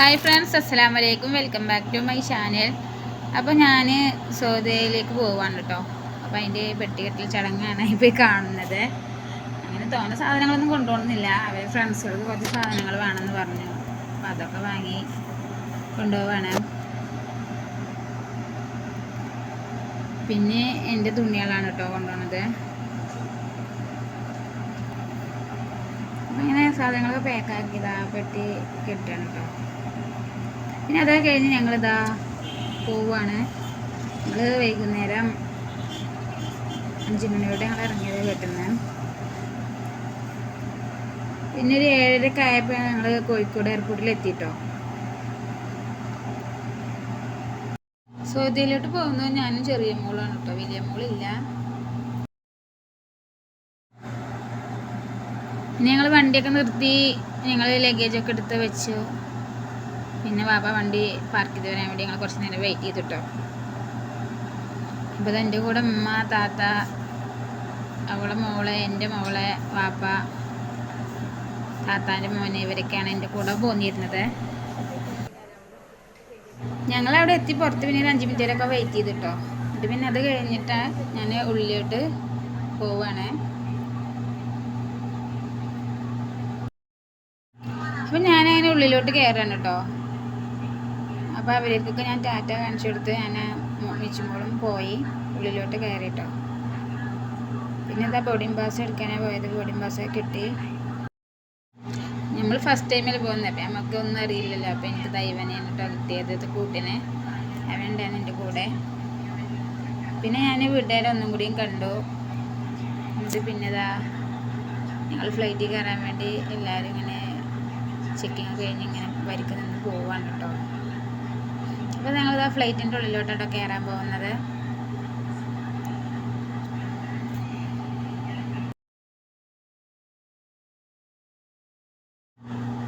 Hi friends അസ്സാം വലൈക്കും welcome back to my channel അപ്പോൾ ഞാൻ സൗദിയിലേക്ക് പോവാണ് കേട്ടോ അപ്പോൾ അതിന്റെ പെട്ടികെട്ടൽ ചടങ്ങാണ് ഇപ്പോൾ കാണുന്നത്. അങ്ങനെ തോന്നുന്ന സാധനങ്ങളൊന്നും കൊണ്ടുപോകുന്നില്ല. അവർ ഫ്രണ്ട്സുകൾക്ക് കുറച്ച് സാധനങ്ങൾ വേണമെന്ന് പറഞ്ഞു. അപ്പോൾ അതൊക്കെ വാങ്ങി കൊണ്ടുപോവാണ്. പിന്നെ എന്റെ തുണികളാണ് കേട്ടോ കൊണ്ടുപോകുന്നത് അങ്ങനെ സാധനങ്ങളൊക്കെ പാക്കാക്കിയതാ പെട്ടി കെട്ടാണ് കേട്ടോ പിന്നെ അത് കഴിഞ്ഞ് ഞങ്ങളിതാ പോവാണ്. ഞങ്ങൾ വൈകുന്നേരം അഞ്ച് മണിയോടെ ഞങ്ങൾ ഇറങ്ങിയത് കെട്ടുന്നത് പിന്നെ ഒരു ഏഴരക്ക് ആയപ്പോൾ ഞങ്ങൾ കോഴിക്കോട് എയർപോർട്ടിൽ എത്തിയിട്ടോ സൗദിയിലോട്ട് പോകുന്നത് ഞാനും ചെറിയ മോളാണ് കേട്ടോ വലിയ മോളില്ല. ഞങ്ങൾ വണ്ടിയൊക്കെ നിർത്തി ഞങ്ങൾ ലഗേജൊക്കെ എടുത്ത് വെച്ചു. പിന്നെ ബാബ വണ്ടി പാർക്ക് ചെയ്ത് വരാൻ വേണ്ടി ഞങ്ങൾ കുറച്ച് നേരം വെയിറ്റ് ചെയ്തിട്ടോ. അപ്പോൾ എന്റെ കൂടെ ഉമ്മ താത്ത അവളെ മോളെ എന്റെ മോളെ വാപ്പ താത്താന്റെ മോനെ ഇവരൊക്കെയാണ് എന്റെ കൂടെ പോന്നിരുന്നത്. ഞങ്ങളവിടെ എത്തി പുറത്ത് പിന്നെ ഒരു അഞ്ച് മിനിറ്റേരൊക്കെ വെയിറ്റ് ചെയ്തിട്ടോ. എന്നിട്ട് പിന്നെ അത് കഴിഞ്ഞിട്ട് ഞാൻ ഉള്ളിലോട്ട് പോവാണ്. അപ്പം ഞാനങ്ങനെ ഉള്ളിലോട്ട് കയറാണ് കേട്ടോ. അപ്പോൾ അവരേക്കൊക്കെ ഞാൻ ടാറ്റ കാണിച്ചു കൊടുത്ത് ഞാൻ മിച്ചുമോളും പോയി ഉള്ളിലോട്ട് കയറിട്ടോ. പിന്നെ ഇതാ ബോർഡിംഗ് പാസ് എടുക്കാനാണ് പോയത് ബോർഡിംഗ് പാസ് കിട്ടി. നമ്മൾ ഫസ്റ്റ് ടൈമിൽ പോകുന്നത് അപ്പം നമുക്ക് ഒന്നും അറിയില്ലല്ലോ. അപ്പം എനിക്ക് ദൈവനെയാണ് കേട്ടോ കിട്ടിയത് കൂട്ടിനെ. അവൻ ഉണ്ടായിരുന്നു എന്റെ കൂടെ. പിന്നെ ഞാൻ വീട്ടുകാരെ ഒന്നും കൂടിയും കണ്ടു. എന്നിട്ട് പിന്നെ ഇതാ ഞങ്ങൾ ഫ്ലൈറ്റിൽ കയറാൻ വേണ്ടി എല്ലാവരും ഇങ്ങനെ ചെക്കിങ് കഴിഞ്ഞ് ഇങ്ങനെ വരിക്ക് നിന്ന് പോവാണ് കേട്ടോ. അപ്പോൾ ഞങ്ങളിതാ ഫ്ലൈറ്റിന്റെ ഉള്ളിലോട്ടോ കയറാൻ പോകുന്നത്.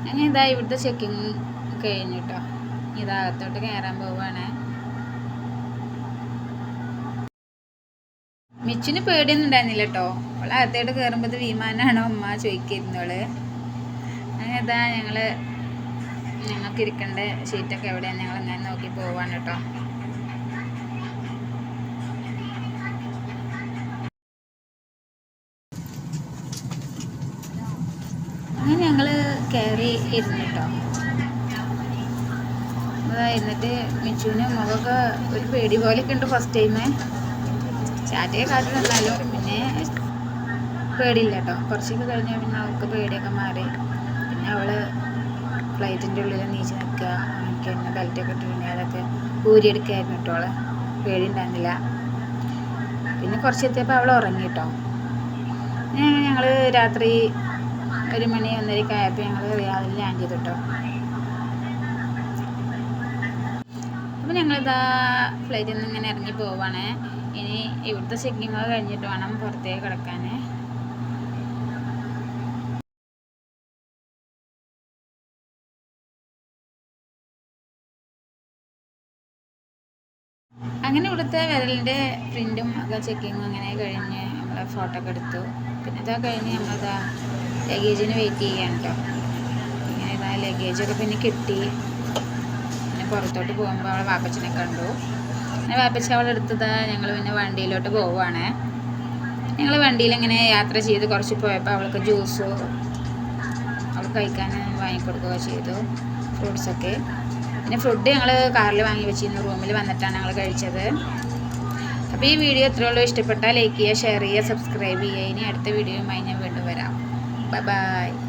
അങ്ങനെ ഇതാ ഇവിടുത്തെ ചെക്കിങ് കഴിഞ്ഞു കേട്ടോ ഇതകത്തോട്ട് കയറാൻ പോവാണ്. മിച്ചിന് പേടിയൊന്നും ഉണ്ടായിരുന്നില്ല കേട്ടോ അവളെ അകത്തോട്ട് കയറുമ്പോൾ ഇത് വിമാനമാണോ അമ്മ ചോദിക്കായിരുന്നോൾ അങ്ങനെ ഇതാ ഞങ്ങൾ ഞങ്ങൾക്ക് ഇരിക്കേണ്ട ഷീറ്റൊക്കെ എവിടെയാണ് ഞങ്ങൾ ഞാൻ നോക്കി പോവാണ് കേട്ടോ. അങ്ങനെ ഞങ്ങൾ കയറി ഇരുന്നു കേട്ടോ. എന്നിട്ട് മിച്ചുവിന് മുഖമൊക്കെ ഒരു പേടി പോലെയൊക്കെ ഉണ്ട് ഫസ്റ്റ് ടൈം ചാറ്റയെ കാട്ടി നിന്നാലും പിന്നെ പേടിയില്ല കേട്ടോ. കുറച്ചൊക്കെ കഴിഞ്ഞാൽ പിന്നെ അവൾക്ക് പേടിയൊക്കെ മാറി. പിന്നെ അവൾ ഫ്ലൈറ്റിന്റെ ഉള്ളിൽ നീച്ച് നിൽക്കുക എനിക്ക് തന്നെ ബെൽറ്റൊക്കെ ഇട്ടിട്ടുണ്ട് അതൊക്കെ ഊരിയെടുക്കായിരുന്നു കേട്ടോ അവൾ. പേടി ഉണ്ടായിരുന്നില്ല പിന്നെ കുറച്ച് എത്തിയപ്പോൾ അവൾ ഉറങ്ങി കേട്ടോ. ഞങ്ങൾ രാത്രി ഒരു മണി ഒന്നരയ്ക്ക് ആയപ്പോൾ ഞങ്ങൾ റിയാദിൽ ലാൻഡ് ചെയ്തു കേട്ടോ. അപ്പോൾ ഞങ്ങളിതാ ഫ്ലൈറ്റിൽ നിന്ന് ഇങ്ങനെ ഇറങ്ങി പോവാണ്. ഇനി ഇവിടുത്തെ ചെക്കിങ്ങൊക്കെ കഴിഞ്ഞിട്ട് വേണം പുറത്തേക്ക് കിടക്കാൻ അങ്ങനെ ഇവിടുത്തെ വിരലിന്റെ പ്രിന്റും ഒക്കെ ചെക്കിങ്ങും അങ്ങനെ കഴിഞ്ഞ് നമ്മൾ ഫോട്ടോ ഒക്കെ എടുത്തു. പിന്നെ ഇതാ കഴിഞ്ഞ് നമ്മളിതാ ലഗേജിന് വെയിറ്റ് ചെയ്യാണ് കേട്ടോ ഇങ്ങനെ ഇതാ ലഗേജൊക്കെ പിന്നെ കിട്ടി. പിന്നെ പുറത്തോട്ട് പോകുമ്പോൾ അവളെ വാപ്പച്ചനെ കണ്ടു. പിന്നെ വാപ്പച്ച അവളെ എടുത്തതാ ഞങ്ങൾ പിന്നെ വണ്ടിയിലോട്ട് പോവുകയാണ് ഞങ്ങൾ വണ്ടിയിൽ ഇങ്ങനെ യാത്ര ചെയ്ത് കുറച്ച് പോയപ്പോൾ അവൾക്ക് ജ്യൂസ് അവൾക്ക് കഴിക്കാൻ വാങ്ങിക്കൊടുക്കുക ചെയ്തു. ഫ്രൂട്ട്സൊക്കെ പിന്നെ ഫുഡ് ഞങ്ങൾ കാറിൽ വാങ്ങി വെച്ചിരുന്നു. റൂമിൽ വന്നിട്ടാണ് ഞങ്ങൾ കഴിച്ചത്. അപ്പോൾ ഈ വീഡിയോ എത്രയുള്ളൂ ഇഷ്ടപ്പെട്ടാൽ ലൈക്ക് ചെയ്യുക ഷെയർ ചെയ്യുക സബ്സ്ക്രൈബ് ചെയ്യുക. ഇനി അടുത്ത വീഡിയോയുമായി ഞാൻ വീണ്ടും വരാം. Bye bye